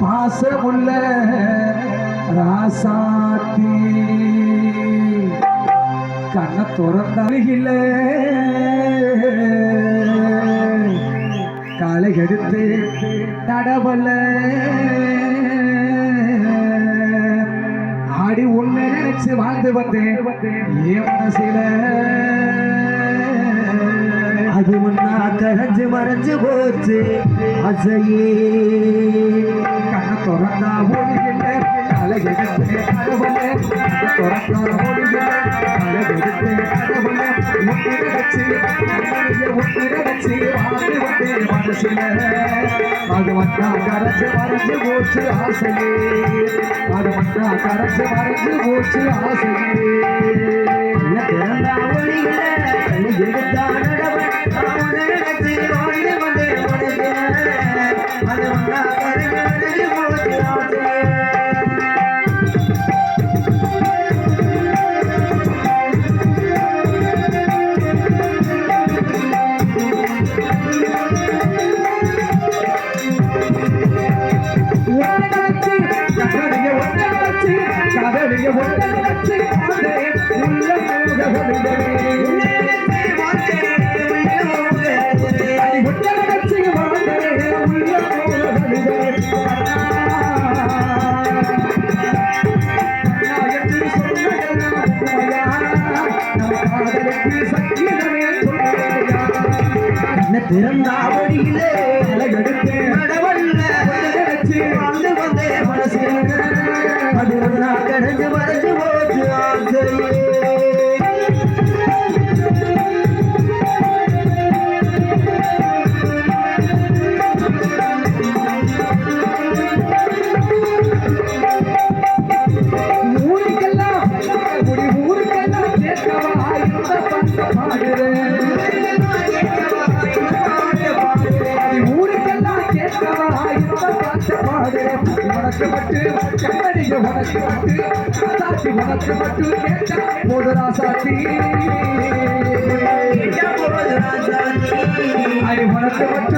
பாசமுள்ள ராசாத்தி. கண்ண துறந்தருகில. காலை எடுத்து நடவல ஆடி உன்னை நினைச்சு வாழ்ந்து வந்தேன். என் மனசில முன்னா மறைஞ்சு போச்சு. அசையே. கண்ண துறந்தா ஒளியில்ல. காலை எடுத்து கடவுள துறந்தா ஒளியில்ல. காலை எடுத்து கடவுள உத்திரச்சு உத்திரச்சு வாழ்ந்து வந்தே மனசுல. அது வந்தா கரைஞ்சு மறைஞ்சு போச்சு ஆசையே அது வந்தா கரைஞ்சு மறைஞ்சு போச்சு ஆசையே திறந்தா ஒளியில கண்ணு எடுத்தா நடவன் ஒளியிலே அலையெடுத்து நடவல்ல ஒட்டகச்சி வாழ்ந்து வந்தேன் மனசுல அது முன்னா கரைஞ்சு மறைஞ்சு போச்சு ஆசையே பாட்ட பாடுறேன். உனக்கு மட்டும் மட்டும் சாட்சி உனக்கு மட்டும் கேட்ட போது ராசாத்தி அது உனக்கு மட்டும்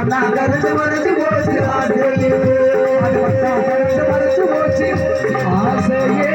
அது மண்ணா கரைஞ்சு மறைஞ்சு போச்சு ஆசையே. ஆசையே.